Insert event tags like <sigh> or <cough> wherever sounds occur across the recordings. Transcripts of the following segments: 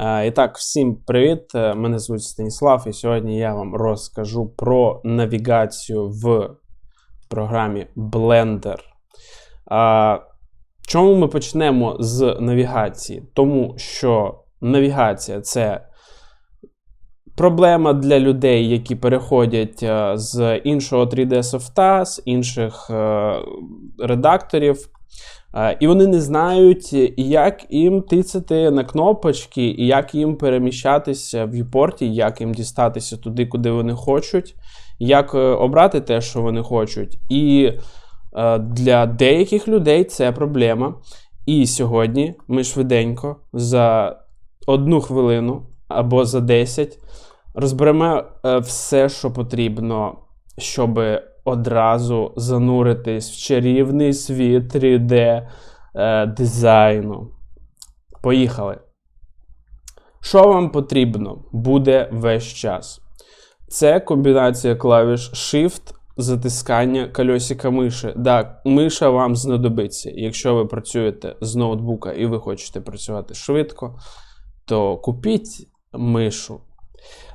Е, І так, всім привіт! Е, Мене звуть Станіслав, і сьогодні я вам розкажу про навігацію в програмі Blender. Е, Чому ми почнемо з навігації? Тому що навігація це проблема для людей, які переходять з іншого 3D софта, з інших редакторів. Е, І вони не знають, як їм тицяти на кнопочки, і як їм переміщатися в юпорті, як їм дістатися туди, куди вони хочуть, як е, обрати те, що вони хочуть. І е, для деяких людей це проблема. І сьогодні ми швиденько за одну хвилину або за 10 розберемо е, все, що потрібно, щоб одразу зануритись в чарівний світ 3D е, дизайну. Поїхали. Що вам потрібно буде весь час? Це комбінація клавіш Shift, затискання кольосика миші. Да, миша вам знадобиться. Якщо ви працюєте з ноутбука і ви хочете працювати швидко, то купіть мишу.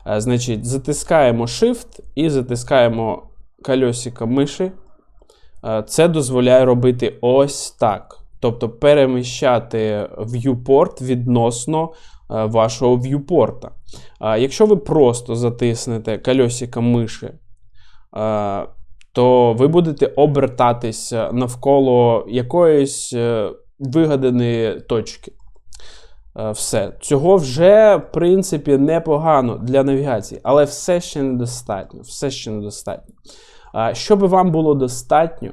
Е, Значить, затискаємо Shift і затискаємо кольосика миші. Е, Це дозволяє робити ось так. Тобто переміщати viewport відносно е, вашого. Е, Якщо ви просто затиснете кольосика миші, е, то ви будете обертатися навколо якоїсь вигаданої точки. Все. Цього вже, в принципі, непогано для навігації, але все ще недостатньо. Все ще недостатньо. Щоб вам було достатньо,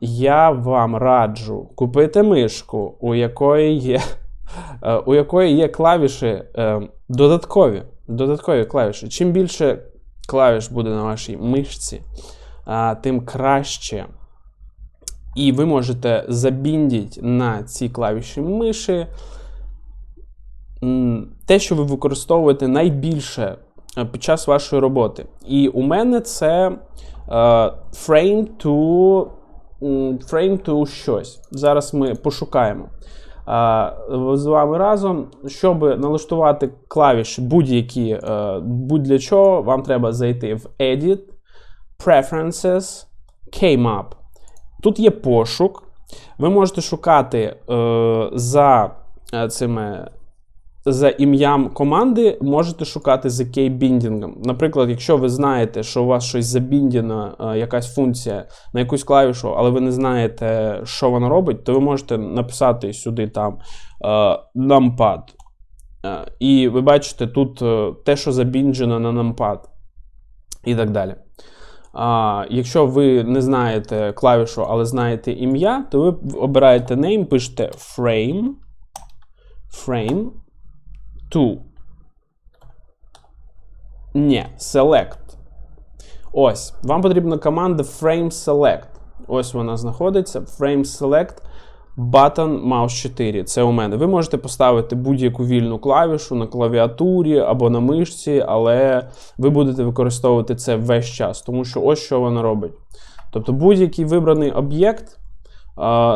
я вам раджу купити мишку, у якої є, е, у якої є клавіші е, додаткові. Додаткові клавіші. Чим більше клавіш буде на вашій мишці, тим краще. І ви можете забіндіть на ці клавіші миші те, що ви використовуєте найбільше під час вашої роботи. І у мене це е, frame to, frame to щось. Зараз ми пошукаємо. Е, з вами разом, щоб налаштувати клавіші будь-які, е, будь-для чого, вам треба зайти в Edit, Preferences, Came-up. Тут є пошук. Ви можете шукати е, за е, цими. За ім'ям команди можете шукати за кейбіндінгом. Наприклад, якщо ви знаєте, що у вас щось забіндіно, е, якась функція на якусь клавішу, але ви не знаєте, що вона робить, то ви можете написати сюди там е, numpad. Е, і ви бачите тут те, що забінджено на numpad. І так далі. А, Якщо ви не знаєте клавішу, але знаєте ім'я, то ви обираєте name, пишете frame. Frame to. Ні, select. Ось. Вам потрібна команда frame select. Ось вона знаходиться. Frame select. Button mouse 4. Це у мене. Ви можете поставити будь-яку вільну клавішу на клавіатурі або на мишці, але ви будете використовувати це весь час, тому що ось що вона робить. Тобто будь-який вибраний об'єкт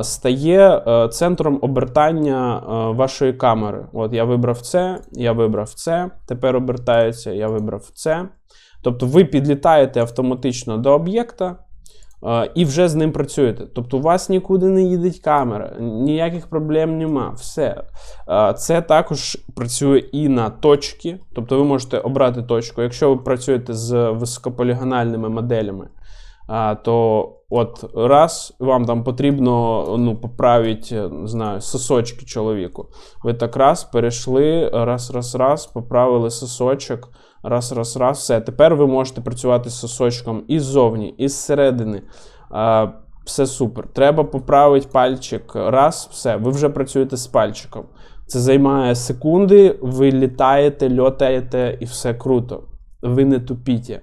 стає е, центром обертання е, вашої камери. От я вибрав це, я вибрав це, тепер обертається, я вибрав це. Тобто ви підлітаєте автоматично до об'єкта. Е, І вже з ним працюєте. Тобто, у вас нікуди не їде камера, ніяких проблем нема. Все. Е, Це також працює і на точки. Тобто ви можете обрати точку. Якщо ви працюєте з високополігональними моделями, е, то от раз вам там потрібно ну, поправити, не знаю, сосочки чоловіку. Ви так раз перейшли, раз, раз, раз, поправили сосочок. Раз, раз, раз, все. Тепер ви можете працювати з сосочком і ззовні, і зсередини. А, все супер. Треба поправити пальчик. Раз, все, ви вже працюєте з пальчиком. Це займає секунди, ви літаєте, льотаєте і все круто. Ви не тупіте.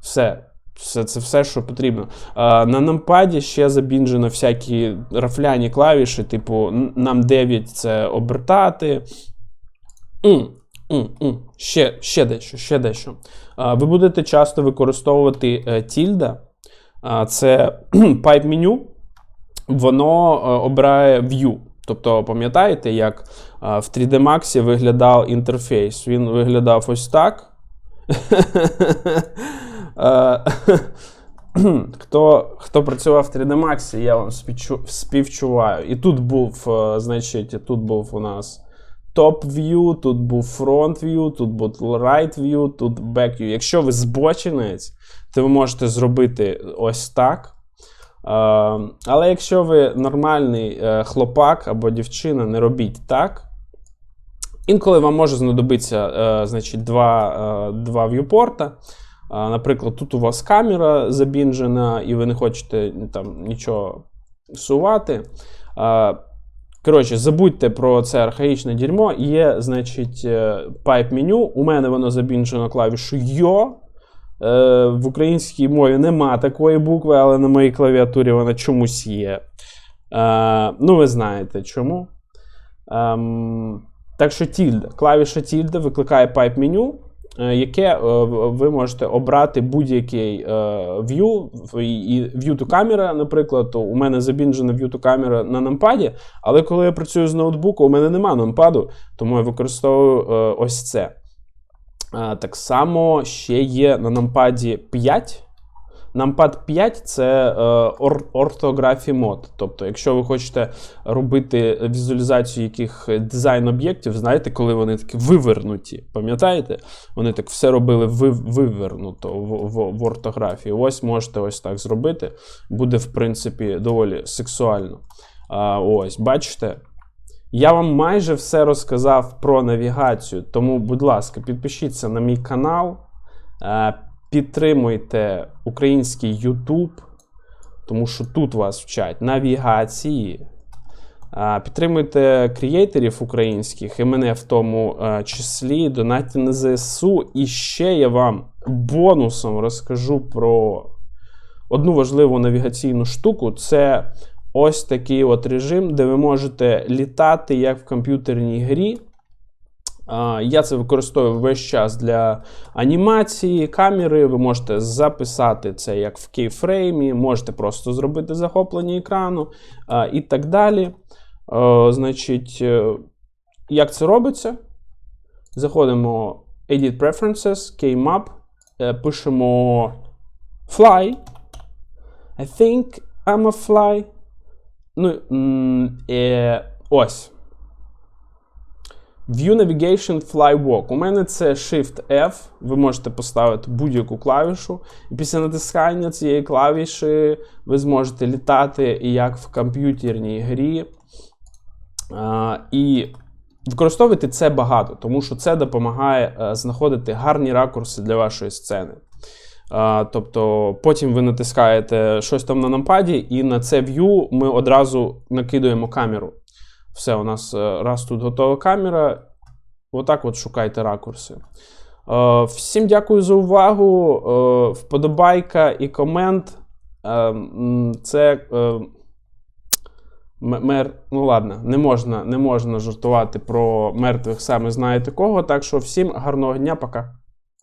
Все. Все, це все, що потрібно. А, на нампаді ще забінджено всякі рафляні клавіші, типу нам 9 це обертати. М. М, м. Ще, ще дещо, ще дещо. А, Ви будете часто використовувати е, тільда. А, Це <clears throat> pipe меню, воно е, обирає view. Тобто, пам'ятаєте, як в 3D Max виглядав інтерфейс? Він виглядав ось так. Е, <clears throat> Хто, хто працював в 3D Max, я вам співчуваю. І тут був, е, значить, тут був у нас топ view, тут був view, тут був right view, тут back view. Якщо ви збочинець, то ви можете зробити ось так. Е, але якщо ви нормальний хлопак або дівчина, не робіть так. Інколи вам може знадобитися е, значить, два, е, два в'юпорта. Наприклад, тут у вас камера забінжена, і ви не хочете там нічого сувати. Коротше, забудьте про це архаїчне дерьмо. Є, значить, пайп меню. У мене воно забінжено клавішою Йо. Е, В українській мові нема такої букви, але на моїй клавіатурі вона чомусь є. Е, Ну, ви знаєте чому. Так що тільда. Клавіша тільда викликає пайп меню, яке е, ви можете обрати будь-який е, view, і view to camera, наприклад, то у мене забінжена view to camera на нампаді, але коли я працюю з ноутбуку, у мене нема нампаду, тому я використовую е, ось це. Так само ще є на нампаді 5. Нампад 5 це е, ор- ортографі мод. Тобто, якщо ви хочете робити візуалізацію яких дизайн об'єктів, знаєте, коли вони такі вивернуті, пам'ятаєте? Вони так все робили вив- вивернуто в, в, в ортографії. Ось можете ось так зробити. Буде, в принципі, доволі сексуально. А, ось, бачите? Я вам майже все розказав про навігацію, тому, будь ласка, підпишіться на мій канал, е, підтримуйте український YouTube, тому що тут вас вчать навігації. Підтримуйте креаторів українських і мене в тому е, числі, донатьте на ЗСУ. І ще я вам бонусом розкажу про одну важливу навігаційну штуку. Це ось такий от режим, де ви можете літати як в комп'ютерній грі. Я це використовую весь час для анімації, камери. Ви можете записати це як в кейфреймі, можете просто зробити захоплення екрану і так далі. Е, Значить, е, як це робиться? Заходимо Edit Preferences, K-Map, е, пишемо Fly. I think I'm a fly. Ну, ось. View Navigation Fly Walk. У мене це Shift F. Ви можете поставити будь-яку клавішу. І після натискання цієї клавіші ви зможете літати як в комп'ютерній грі. І використовуйте це багато, тому що це допомагає е, знаходити гарні ракурси для вашої сцени. Тобто потім ви натискаєте щось там на нампаді, і на це view ми одразу накидуємо камеру. Все, у нас е, раз тут готова камера. Отак от шукайте ракурси. Е, Всім дякую за увагу. Е, Вподобайка і комент. Це. Мер, ну ладно, не можна, не можна жартувати про мертвих саме знаєте кого. Так що всім гарного дня, пока.